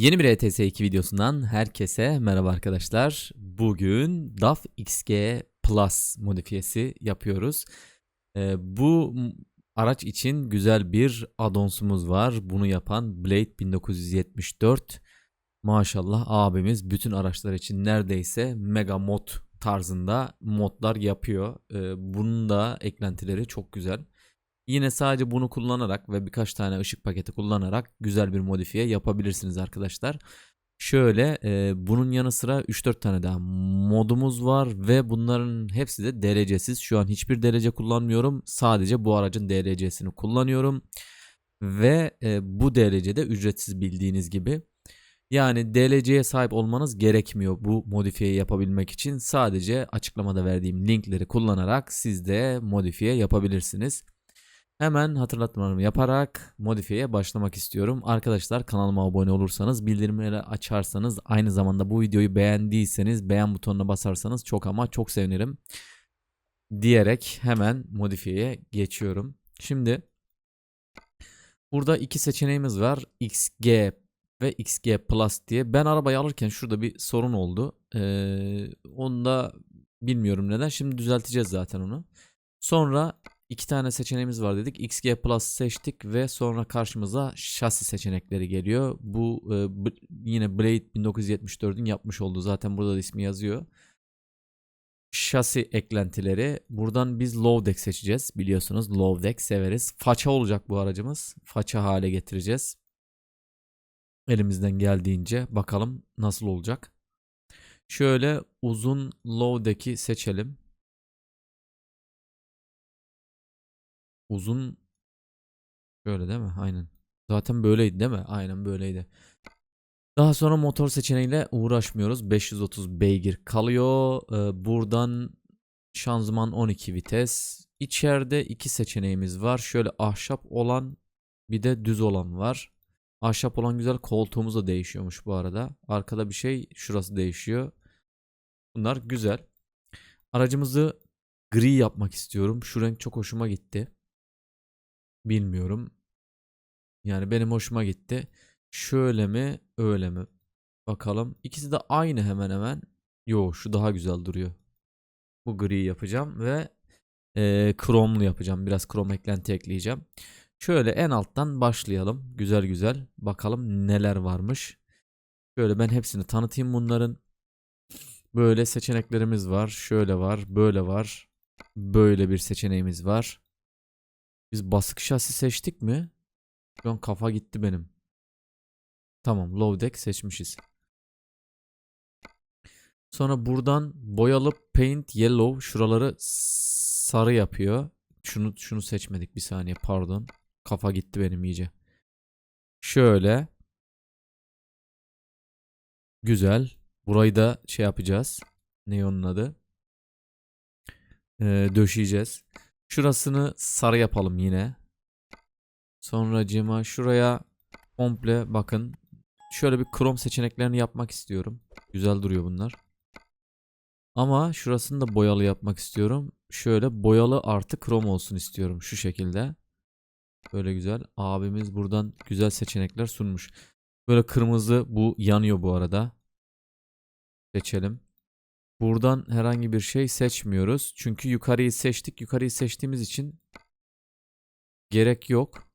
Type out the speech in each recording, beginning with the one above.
Yeni bir ETS 2 videosundan herkese merhaba arkadaşlar. Bugün DAF XG Plus modifiyesi yapıyoruz. Ee, bu araç için güzel bir addonsumuz var. Bunu yapan Blade 1974. Maşallah abimiz bütün araçlar için neredeyse mega mod tarzında modlar yapıyor. Ee, bunun da eklentileri çok güzel. Yine sadece bunu kullanarak ve birkaç tane ışık paketi kullanarak güzel bir modifiye yapabilirsiniz arkadaşlar. Şöyle e, bunun yanı sıra 3-4 tane daha modumuz var ve bunların hepsi de derecesiz. Şu an hiçbir derece kullanmıyorum. Sadece bu aracın DLC'sini kullanıyorum. Ve e, bu derecede ücretsiz bildiğiniz gibi. Yani DLC'ye sahip olmanız gerekmiyor bu modifiyeyi yapabilmek için. Sadece açıklamada verdiğim linkleri kullanarak siz de modifiye yapabilirsiniz. Hemen hatırlatmalarımı yaparak modifiyeye başlamak istiyorum. Arkadaşlar kanalıma abone olursanız, bildirimleri açarsanız, aynı zamanda bu videoyu beğendiyseniz beğen butonuna basarsanız çok ama çok sevinirim. Diyerek hemen modifiyeye geçiyorum. Şimdi burada iki seçeneğimiz var. XG ve XG Plus diye. Ben arabayı alırken şurada bir sorun oldu. Ee, onu da bilmiyorum neden. Şimdi düzelteceğiz zaten onu. Sonra iki tane seçeneğimiz var dedik. XG Plus seçtik ve sonra karşımıza şasi seçenekleri geliyor. Bu e, yine Blade 1974'ün yapmış olduğu zaten burada da ismi yazıyor. Şasi eklentileri. Buradan biz Low Deck seçeceğiz. Biliyorsunuz Low Deck severiz. Faça olacak bu aracımız. Faça hale getireceğiz. Elimizden geldiğince bakalım nasıl olacak. Şöyle uzun Low Deck'i seçelim. Uzun Böyle değil mi? Aynen. Zaten böyleydi değil mi? Aynen böyleydi. Daha sonra motor seçeneğiyle uğraşmıyoruz. 530 beygir kalıyor. Ee, buradan şanzıman 12 vites. İçeride iki seçeneğimiz var. Şöyle ahşap olan bir de düz olan var. Ahşap olan güzel koltuğumuz da değişiyormuş bu arada. Arkada bir şey şurası değişiyor. Bunlar güzel. Aracımızı gri yapmak istiyorum. Şu renk çok hoşuma gitti. Bilmiyorum. Yani benim hoşuma gitti. Şöyle mi, öyle mi? Bakalım. İkisi de aynı hemen hemen. Yo, şu daha güzel duruyor. Bu gri yapacağım ve eee kromlu yapacağım. Biraz krom eklenti ekleyeceğim. Şöyle en alttan başlayalım. Güzel güzel. Bakalım neler varmış. Şöyle ben hepsini tanıtayım bunların. Böyle seçeneklerimiz var. Şöyle var, böyle var. Böyle bir seçeneğimiz var. Biz basık şasi seçtik mi? Şu an kafa gitti benim. Tamam, low deck seçmişiz. Sonra buradan boyalı paint yellow şuraları sarı yapıyor. Şunu şunu seçmedik bir saniye pardon. Kafa gitti benim iyice. Şöyle. Güzel. Burayı da şey yapacağız. Ne onun adı? Ee, döşeyeceğiz. Şurasını sarı yapalım yine. Sonracığıma şuraya komple bakın. Şöyle bir krom seçeneklerini yapmak istiyorum. Güzel duruyor bunlar. Ama şurasını da boyalı yapmak istiyorum. Şöyle boyalı artı krom olsun istiyorum şu şekilde. Böyle güzel. Abimiz buradan güzel seçenekler sunmuş. Böyle kırmızı bu yanıyor bu arada. Seçelim. Buradan herhangi bir şey seçmiyoruz. Çünkü yukarıyı seçtik. Yukarıyı seçtiğimiz için gerek yok.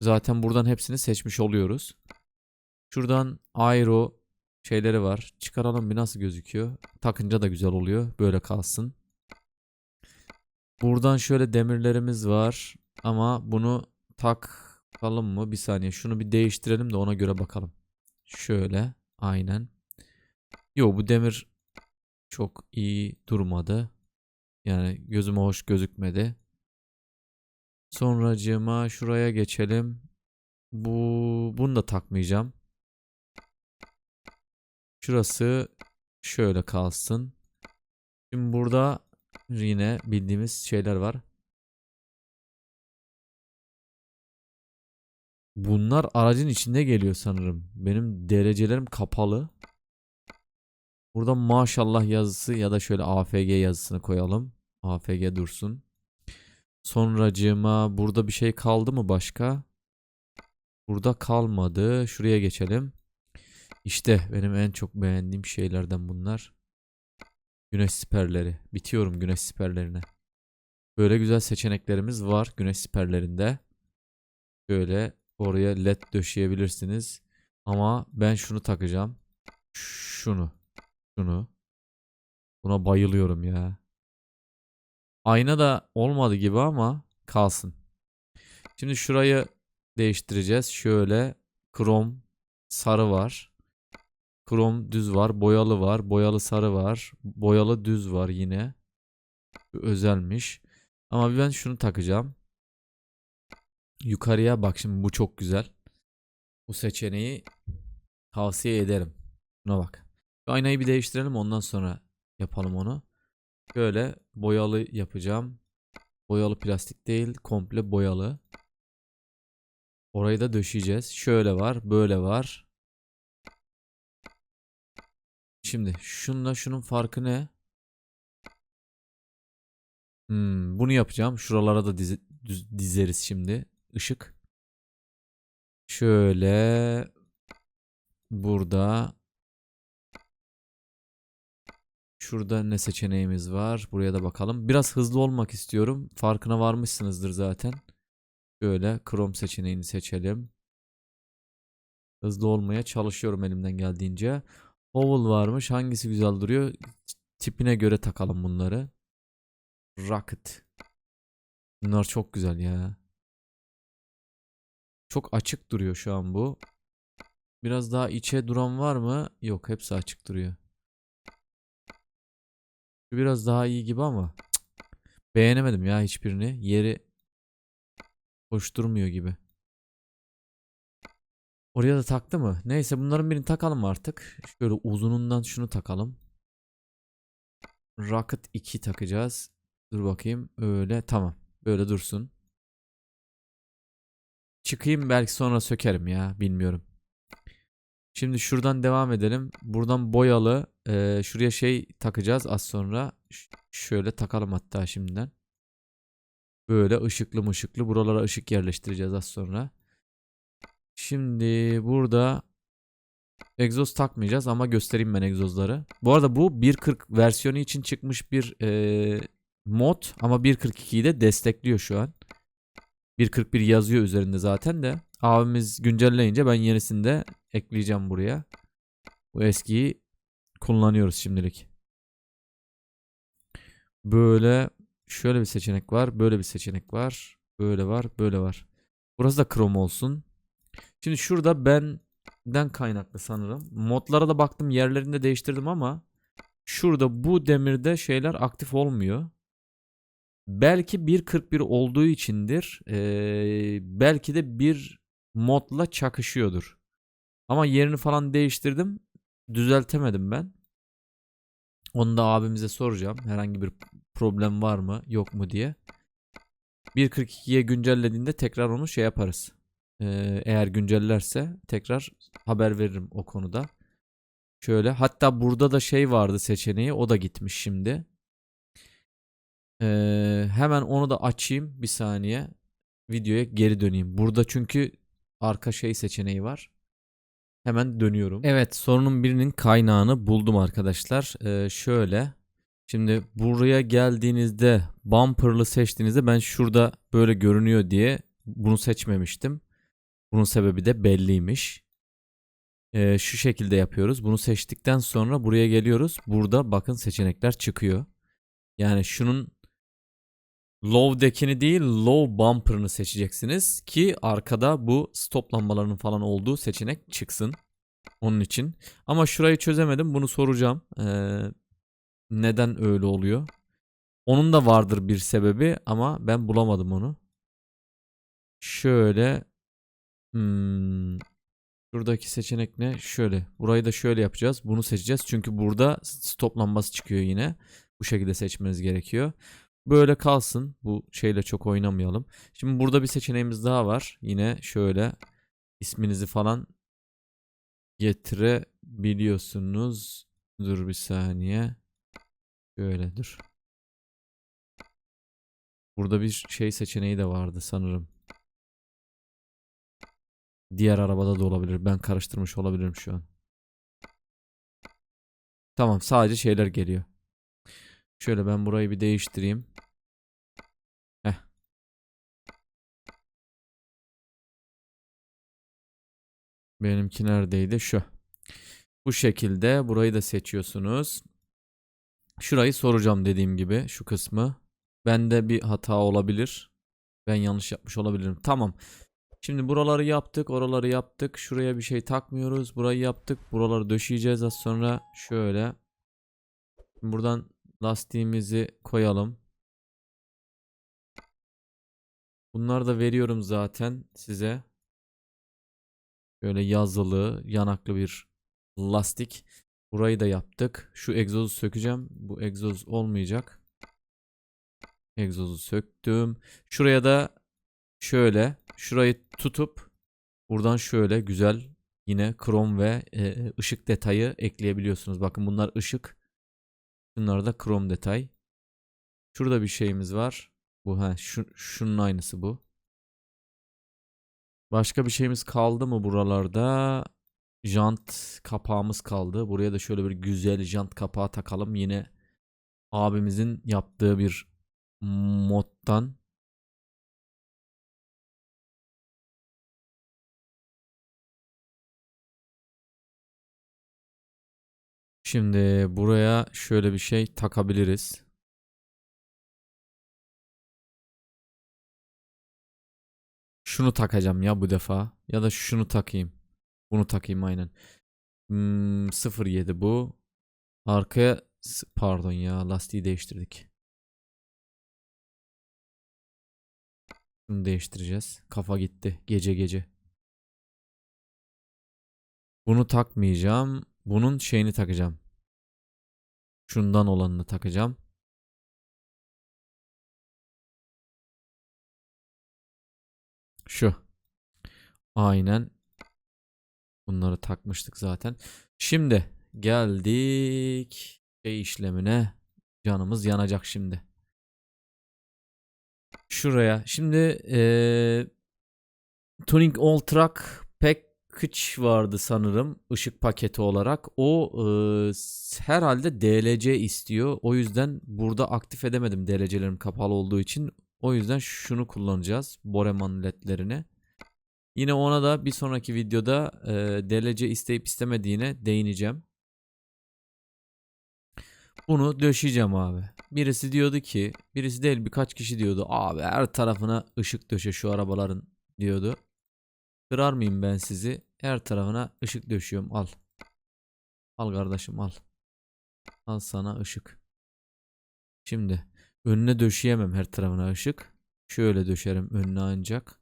Zaten buradan hepsini seçmiş oluyoruz. Şuradan aero şeyleri var. Çıkaralım bir nasıl gözüküyor. Takınca da güzel oluyor. Böyle kalsın. Buradan şöyle demirlerimiz var. Ama bunu takalım mı? Bir saniye. Şunu bir değiştirelim de ona göre bakalım. Şöyle. Aynen. Yo bu demir çok iyi durmadı. Yani gözüme hoş gözükmedi. Sonracığıma şuraya geçelim. Bu bunu da takmayacağım. Şurası şöyle kalsın. Şimdi burada yine bildiğimiz şeyler var. Bunlar aracın içinde geliyor sanırım. Benim derecelerim kapalı. Burada maşallah yazısı ya da şöyle AFG yazısını koyalım. AFG dursun. Sonracığıma burada bir şey kaldı mı başka? Burada kalmadı. Şuraya geçelim. İşte benim en çok beğendiğim şeylerden bunlar. Güneş siperleri. Bitiyorum güneş siperlerine. Böyle güzel seçeneklerimiz var güneş siperlerinde. Şöyle oraya led döşeyebilirsiniz. Ama ben şunu takacağım. Şunu. Şunu. Buna bayılıyorum ya. Ayna da olmadı gibi ama kalsın. Şimdi şurayı değiştireceğiz. Şöyle krom sarı var. Krom düz var. Boyalı var. Boyalı sarı var. Boyalı düz var yine. Özelmiş. Ama ben şunu takacağım. Yukarıya bak şimdi bu çok güzel. Bu seçeneği tavsiye ederim. Buna bak. Şu aynayı bir değiştirelim ondan sonra yapalım onu. Şöyle boyalı yapacağım. Boyalı plastik değil, komple boyalı. Orayı da döşeyeceğiz. Şöyle var, böyle var. Şimdi şunla şunun farkı ne? Hmm, bunu yapacağım. Şuralara da dizi- düz- dizeriz şimdi. Işık. Şöyle burada Şurada ne seçeneğimiz var? Buraya da bakalım. Biraz hızlı olmak istiyorum. Farkına varmışsınızdır zaten. Şöyle Chrome seçeneğini seçelim. Hızlı olmaya çalışıyorum elimden geldiğince. Oval varmış. Hangisi güzel duruyor? Tipine göre takalım bunları. Rocket. Bunlar çok güzel ya. Çok açık duruyor şu an bu. Biraz daha içe duran var mı? Yok hepsi açık duruyor. Biraz daha iyi gibi ama beğenemedim ya hiçbirini. Yeri hoş durmuyor gibi. Oraya da taktı mı? Neyse bunların birini takalım artık. Şöyle uzunundan şunu takalım. Rocket 2 takacağız. Dur bakayım. Öyle tamam. Böyle dursun. Çıkayım belki sonra sökerim ya. Bilmiyorum. Şimdi şuradan devam edelim. Buradan boyalı. eee, şuraya şey takacağız az sonra. Ş- şöyle takalım hatta şimdiden. Böyle ışıklı mışıklı. Buralara ışık yerleştireceğiz az sonra. Şimdi burada egzoz takmayacağız ama göstereyim ben egzozları. Bu arada bu 1.40 versiyonu için çıkmış bir eee, mod ama 1.42'yi de destekliyor şu an. 1.41 yazıyor üzerinde zaten de. Abimiz güncelleyince ben yenisini de ekleyeceğim buraya. Bu eskiyi kullanıyoruz şimdilik. Böyle şöyle bir seçenek var. Böyle bir seçenek var. Böyle var. Böyle var. Burası da Chrome olsun. Şimdi şurada benden kaynaklı sanırım. Modlara da baktım yerlerini de değiştirdim ama şurada bu demirde şeyler aktif olmuyor. Belki 1.41 olduğu içindir. Ee, belki de bir modla çakışıyordur. Ama yerini falan değiştirdim. Düzeltemedim ben. Onu da abimize soracağım. Herhangi bir problem var mı yok mu diye. 1.42'ye güncellediğinde tekrar onu şey yaparız. Ee, eğer güncellerse tekrar haber veririm o konuda. Şöyle hatta burada da şey vardı seçeneği o da gitmiş şimdi. Ee, hemen onu da açayım bir saniye. Videoya geri döneyim. Burada çünkü arka şey seçeneği var. Hemen dönüyorum. Evet sorunun birinin kaynağını buldum arkadaşlar. Ee, şöyle. Şimdi buraya geldiğinizde bumper'lı seçtiğinizde ben şurada böyle görünüyor diye bunu seçmemiştim. Bunun sebebi de belliymiş. Ee, şu şekilde yapıyoruz. Bunu seçtikten sonra buraya geliyoruz. Burada bakın seçenekler çıkıyor. Yani şunun low deck'ini değil low bumper'ını seçeceksiniz ki arkada bu stop lambalarının falan olduğu seçenek çıksın. Onun için. Ama şurayı çözemedim. Bunu soracağım. Ee, neden öyle oluyor? Onun da vardır bir sebebi ama ben bulamadım onu. Şöyle hmm, şuradaki seçenek ne? Şöyle. Burayı da şöyle yapacağız. Bunu seçeceğiz. Çünkü burada stop lambası çıkıyor yine. Bu şekilde seçmeniz gerekiyor. Böyle kalsın. Bu şeyle çok oynamayalım. Şimdi burada bir seçeneğimiz daha var. Yine şöyle isminizi falan getirebiliyorsunuz. Dur bir saniye. Şöyle dur. Burada bir şey seçeneği de vardı sanırım. Diğer arabada da olabilir. Ben karıştırmış olabilirim şu an. Tamam sadece şeyler geliyor. Şöyle ben burayı bir değiştireyim. Heh. Benimki neredeydi? Şu. Bu şekilde burayı da seçiyorsunuz. Şurayı soracağım dediğim gibi şu kısmı. Bende bir hata olabilir. Ben yanlış yapmış olabilirim. Tamam. Şimdi buraları yaptık, oraları yaptık. Şuraya bir şey takmıyoruz. Burayı yaptık. Buraları döşeyeceğiz az sonra. Şöyle. Buradan lastiğimizi koyalım. Bunları da veriyorum zaten size. Böyle yazılı, yanaklı bir lastik. Burayı da yaptık. Şu egzozu sökeceğim. Bu egzoz olmayacak. Egzozu söktüm. Şuraya da şöyle şurayı tutup buradan şöyle güzel yine krom ve e, ışık detayı ekleyebiliyorsunuz. Bakın bunlar ışık. Bunlar da krom detay. Şurada bir şeyimiz var. Bu ha şu, şunun aynısı bu. Başka bir şeyimiz kaldı mı buralarda? Jant kapağımız kaldı. Buraya da şöyle bir güzel jant kapağı takalım. Yine abimizin yaptığı bir moddan. Şimdi buraya şöyle bir şey takabiliriz. Şunu takacağım ya bu defa. Ya da şunu takayım. Bunu takayım aynen. Hmm, 07 bu. Arkaya pardon ya lastiği değiştirdik. Bunu değiştireceğiz. Kafa gitti gece gece. Bunu takmayacağım. Bunun şeyini takacağım. Şundan olanını takacağım. Şu. Aynen. Bunları takmıştık zaten. Şimdi geldik şey işlemine. Canımız yanacak şimdi. Şuraya. Şimdi eee Tuning All Track Package vardı sanırım ışık paketi olarak. O s- herhalde DLC istiyor. O yüzden burada aktif edemedim DLC'lerim kapalı olduğu için. O yüzden şunu kullanacağız. Boreman ledlerini. Yine ona da bir sonraki videoda eee DLC isteyip istemediğine değineceğim. Bunu döşeyeceğim abi. Birisi diyordu ki, birisi değil birkaç kişi diyordu. Abi her tarafına ışık döşe şu arabaların diyordu. Kırar mıyım ben sizi? Her tarafına ışık döşüyorum al. Al kardeşim al. Al sana ışık. Şimdi önüne döşeyemem her tarafına ışık. Şöyle döşerim önüne ancak.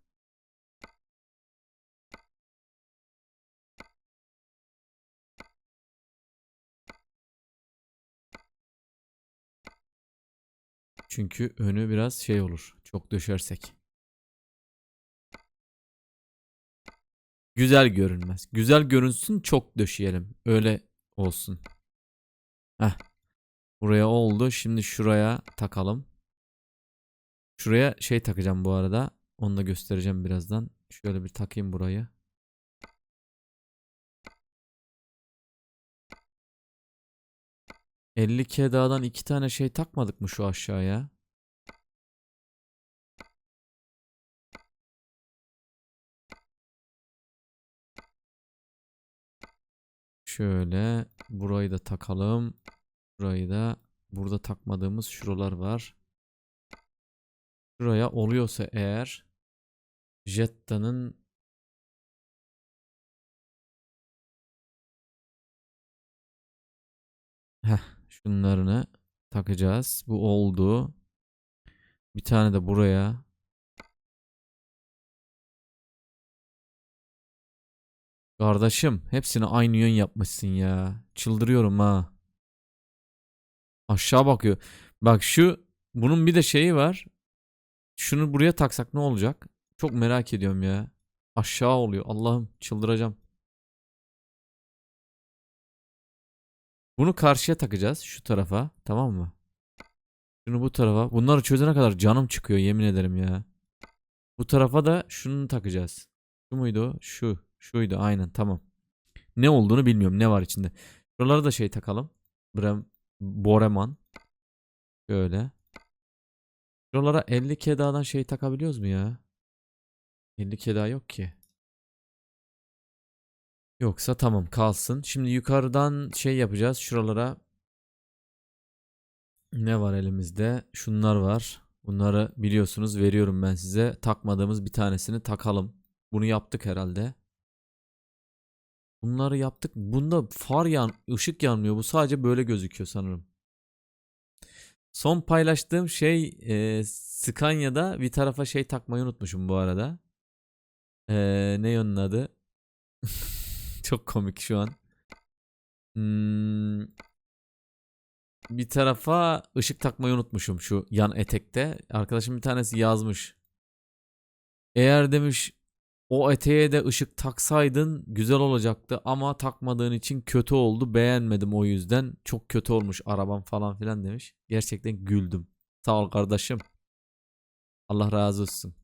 Çünkü önü biraz şey olur. Çok döşersek. Güzel görünmez. Güzel görünsün çok döşeyelim. Öyle olsun. Heh. Buraya oldu. Şimdi şuraya takalım. Şuraya şey takacağım bu arada. Onu da göstereceğim birazdan. Şöyle bir takayım burayı. ...50 k dağdan iki tane şey takmadık mı şu aşağıya? Şöyle burayı da takalım. Burayı da burada takmadığımız şuralar var. Şuraya oluyorsa eğer Jetta'nın Heh, şunlarını takacağız. Bu oldu. Bir tane de buraya. Kardeşim hepsini aynı yön yapmışsın ya. Çıldırıyorum ha. Aşağı bakıyor. Bak şu bunun bir de şeyi var. Şunu buraya taksak ne olacak? Çok merak ediyorum ya. Aşağı oluyor. Allah'ım çıldıracağım. Bunu karşıya takacağız şu tarafa. Tamam mı? Şunu bu tarafa. Bunları çözene kadar canım çıkıyor yemin ederim ya. Bu tarafa da şunu takacağız. Şu muydu? Şu. Şuydu aynen tamam. Ne olduğunu bilmiyorum. Ne var içinde. Şuralara da şey takalım. Brem, Boreman. Şöyle. Şuralara 50 kedadan şey takabiliyoruz mu ya? 50 keda yok ki. Yoksa tamam kalsın. Şimdi yukarıdan şey yapacağız. Şuralara ne var elimizde? Şunlar var. Bunları biliyorsunuz veriyorum ben size. Takmadığımız bir tanesini takalım. Bunu yaptık herhalde. Bunları yaptık. Bunda far yan, ışık yanmıyor. Bu sadece böyle gözüküyor sanırım. Son paylaştığım şey e, Scania'da bir tarafa şey takmayı unutmuşum bu arada. E, ne onun adı? Çok komik şu an. Hmm, bir tarafa ışık takmayı unutmuşum şu yan etekte. Arkadaşım bir tanesi yazmış. Eğer demiş o eteğe de ışık taksaydın güzel olacaktı ama takmadığın için kötü oldu. Beğenmedim o yüzden. Çok kötü olmuş arabam falan filan demiş. Gerçekten güldüm. Sağ ol kardeşim. Allah razı olsun.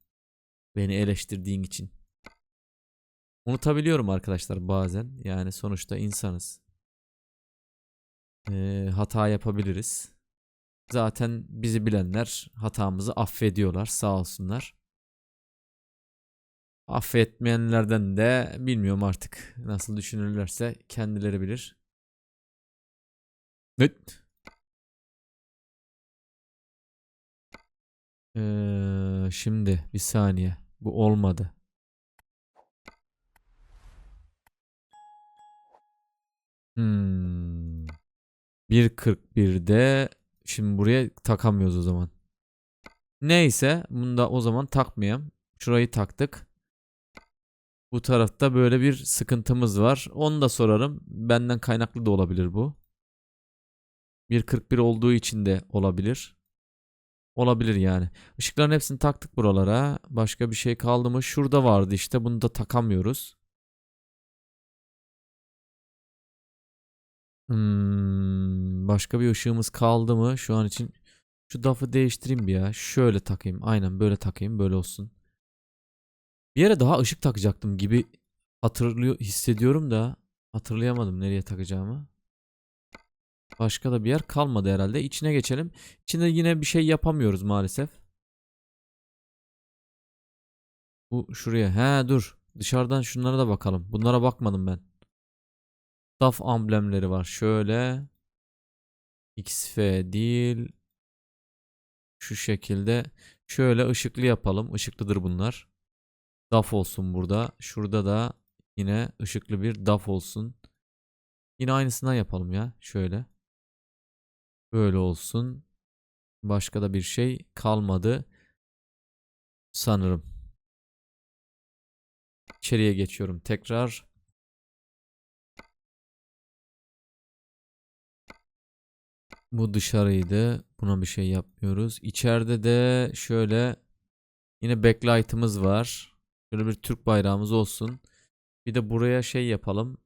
Beni eleştirdiğin için. Unutabiliyorum arkadaşlar bazen. Yani sonuçta insanız. Ee, hata yapabiliriz. Zaten bizi bilenler hatamızı affediyorlar sağ olsunlar. Affetmeyenlerden de bilmiyorum artık nasıl düşünürlerse kendileri bilir. Evet. Ee, şimdi bir saniye. Bu olmadı. Hmm. 1.41'de şimdi buraya takamıyoruz o zaman. Neyse bunu da o zaman takmayayım. Şurayı taktık. Bu tarafta böyle bir sıkıntımız var. Onu da sorarım. Benden kaynaklı da olabilir bu. 1.41 olduğu için de olabilir. Olabilir yani. Işıkların hepsini taktık buralara. Başka bir şey kaldı mı? Şurada vardı işte. Bunu da takamıyoruz. Hmm, başka bir ışığımız kaldı mı? Şu an için şu dafı değiştireyim bir ya. Şöyle takayım. Aynen böyle takayım. Böyle olsun. Bir yere daha ışık takacaktım gibi hatırlıyor hissediyorum da hatırlayamadım nereye takacağımı. Başka da bir yer kalmadı herhalde. İçine geçelim. İçinde yine bir şey yapamıyoruz maalesef. Bu şuraya. He dur. Dışarıdan şunlara da bakalım. Bunlara bakmadım ben. DAF amblemleri var. Şöyle. XF değil. Şu şekilde. Şöyle ışıklı yapalım. Işıklıdır bunlar. DAF olsun burada. Şurada da yine ışıklı bir DAF olsun. Yine aynısından yapalım ya. Şöyle. Böyle olsun. Başka da bir şey kalmadı. Sanırım. İçeriye geçiyorum tekrar. Bu dışarıydı. Buna bir şey yapmıyoruz. İçeride de şöyle yine backlight'ımız var. Şöyle bir Türk bayrağımız olsun. Bir de buraya şey yapalım.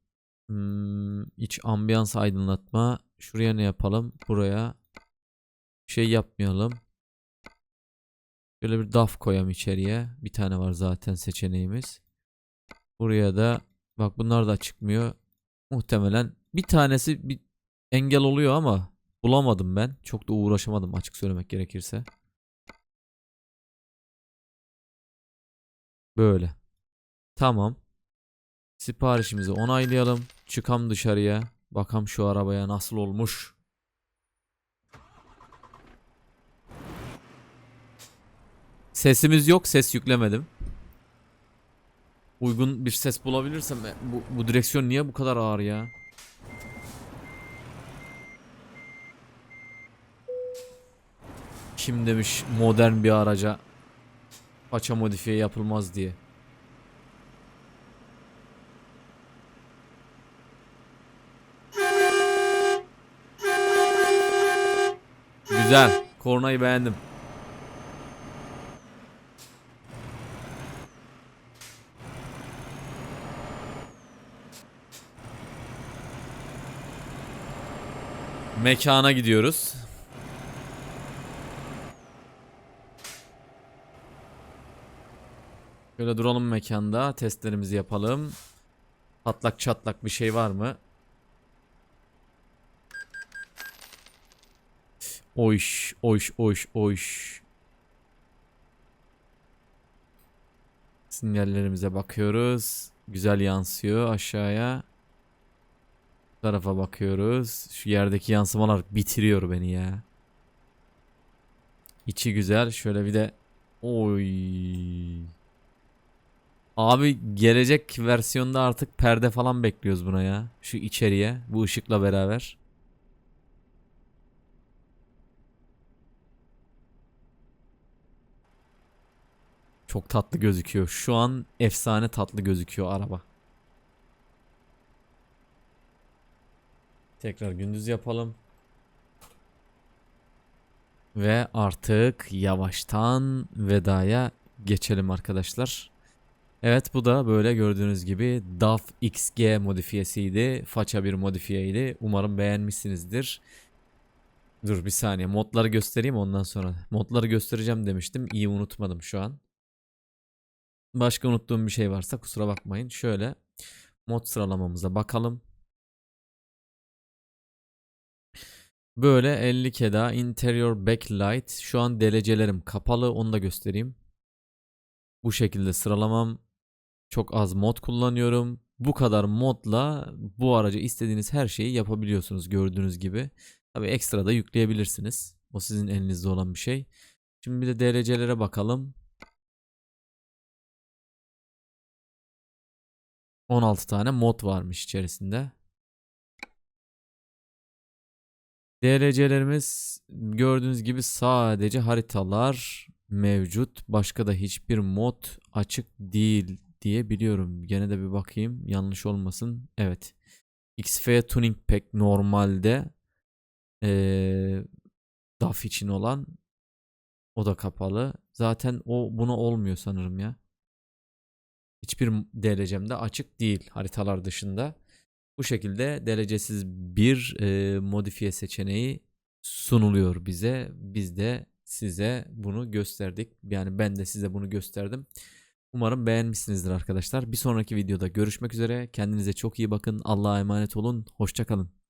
Hmm, iç ambiyans aydınlatma. Şuraya ne yapalım? Buraya şey yapmayalım. Şöyle bir DAF koyalım içeriye. Bir tane var zaten seçeneğimiz. Buraya da bak bunlar da çıkmıyor. Muhtemelen bir tanesi bir engel oluyor ama bulamadım ben. Çok da uğraşamadım açık söylemek gerekirse. Böyle. Tamam. Siparişimizi onaylayalım. Çıkam dışarıya. Bakam şu arabaya nasıl olmuş. Sesimiz yok. Ses yüklemedim. Uygun bir ses bulabilirsem e, bu, bu direksiyon niye bu kadar ağır ya? Kim demiş modern bir araca paça modifiye yapılmaz diye. Güzel. Kornayı beğendim. Mekana gidiyoruz. Şöyle duralım mekanda. Testlerimizi yapalım. Patlak çatlak bir şey var mı? Oyş, oyş, oyş, oyş. Sinyallerimize bakıyoruz. Güzel yansıyor aşağıya. Bu tarafa bakıyoruz. Şu yerdeki yansımalar bitiriyor beni ya. İçi güzel. Şöyle bir de oy. Abi gelecek versiyonda artık perde falan bekliyoruz buna ya. Şu içeriye bu ışıkla beraber. Çok tatlı gözüküyor. Şu an efsane tatlı gözüküyor araba. Tekrar gündüz yapalım. Ve artık yavaştan vedaya geçelim arkadaşlar. Evet bu da böyle gördüğünüz gibi DAF XG modifiyesiydi. Faça bir modifiyeydi. Umarım beğenmişsinizdir. Dur bir saniye modları göstereyim ondan sonra. Modları göstereceğim demiştim. İyi unutmadım şu an. Başka unuttuğum bir şey varsa kusura bakmayın. Şöyle mod sıralamamıza bakalım. Böyle 50 keda interior backlight. Şu an derecelerim kapalı onu da göstereyim. Bu şekilde sıralamam. Çok az mod kullanıyorum. Bu kadar modla bu araca istediğiniz her şeyi yapabiliyorsunuz gördüğünüz gibi. Tabi ekstra da yükleyebilirsiniz. O sizin elinizde olan bir şey. Şimdi bir de derecelere bakalım. 16 tane mod varmış içerisinde. DLC'lerimiz gördüğünüz gibi sadece haritalar mevcut. Başka da hiçbir mod açık değil diye biliyorum. Gene de bir bakayım yanlış olmasın. Evet. XF Tuning Pack normalde ee, DAF için olan o da kapalı. Zaten o buna olmuyor sanırım ya. Hiçbir derecemde açık değil haritalar dışında. Bu şekilde derecesiz bir e, modifiye seçeneği sunuluyor bize. Biz de size bunu gösterdik. Yani ben de size bunu gösterdim. Umarım beğenmişsinizdir arkadaşlar. Bir sonraki videoda görüşmek üzere. Kendinize çok iyi bakın. Allah'a emanet olun. Hoşçakalın.